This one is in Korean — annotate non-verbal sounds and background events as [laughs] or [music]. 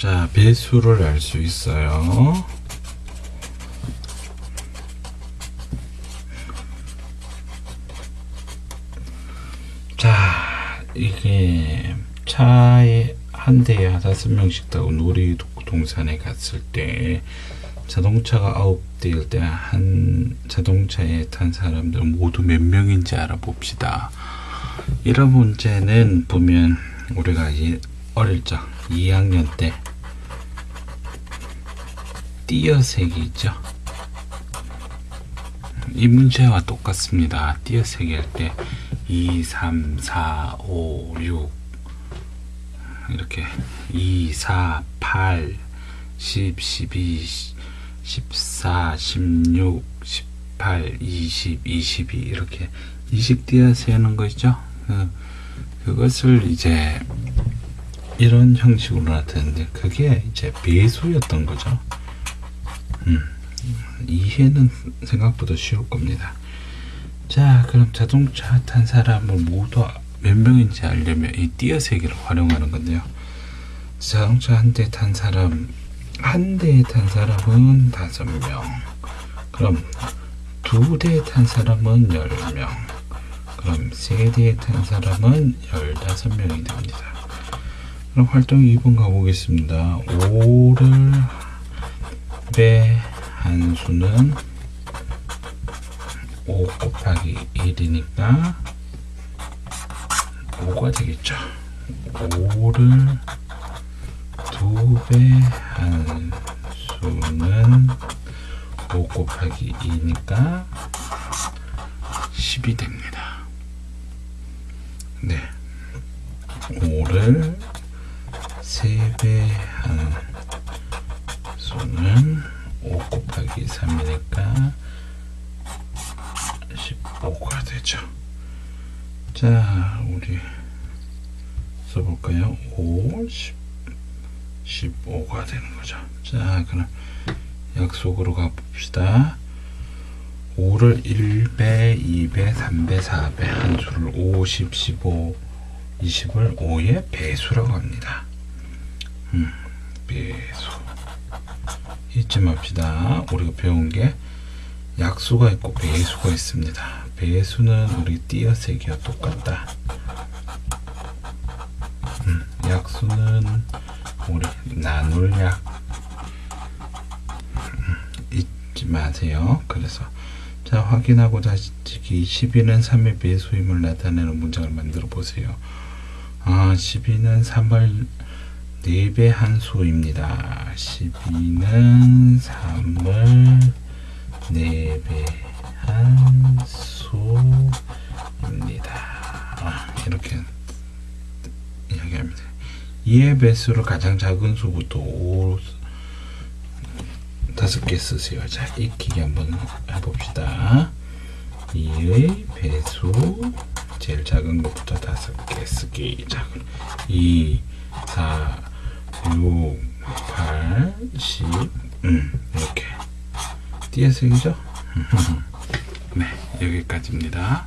자, 배수를 알 수 있어요. 자, 이게 차에 한 대에 다섯 명씩 타고 놀이동산에 갔을 때 자동차가 아홉 대일 때 한 자동차에 탄 사람들 모두 몇 명인지 알아봅시다. 이런 문제는 보면 우리가 어릴 적 2학년 때 띄어세기 있죠. 이 문제와 똑같습니다. 띄어세기 할때 2, 3, 4, 5, 6 이렇게 2, 4, 8, 10, 12, 14, 16, 18, 20, 22 이렇게 20 띄어세는 거 있죠. 그, 그것을 이제 이런 형식으로 나타내는데 그게 이제 배수였던 거죠. 음, 이해는 생각보다 쉬울 겁니다. 자, 그럼 자동차 탄 사람을 모두 몇 명인지 알려면 이 띄어세기를 활용하는 건데요. 자동차 한 대 탄 사람, 한 대에 탄 사람은 다섯 명. 그럼 두 대에 탄 사람은 열 명. 그럼 세 대에 탄 사람은 열다섯 명이 됩니다. 그럼 활동 2번 가보겠습니다. 5를 배한 수는 5 곱하기 1이니까 5가 되겠죠. 5를 2배 한 수는 5 곱하기 2니까 10이 됩니다. 네. 5를 3배 한수 는 5 곱하기 3이니까 15가 되죠. 자, 우리 써볼까요? 5, 10, 15가 되는 거죠. 자, 그럼 약속으로 가봅시다. 5를 1배, 2배, 3배, 4배 한 수를 5, 10, 15, 20을 5의 배수라고 합니다. 음, 배수. 잊지 맙시다. 우리가 배운 게 약수가 있고 배수가 있습니다. 배수는 우리 띄어세기와 똑같다. 음, 약수는 우리 나눌 약 음, 잊지 마세요. 그래서 자 확인하고 다시 12는 3의 배수임을 나타내는 문장을 만들어 보세요. 아 12는 3을 4배 한 수입니다. 12는 3을 4배 한 수입니다. 아, 이렇게 이야기합니다. 2의 배수로 가장 작은 수부터 5 다섯 개 쓰세요. 자, 익히기 한번 해봅시다. 2의 배수 제일 작은 것부터 다섯 개 쓰기. 자, 2, 4, 6, 8, 10, 음, 이렇게 띄어쓰기죠? [laughs] 네, 여기까지입니다.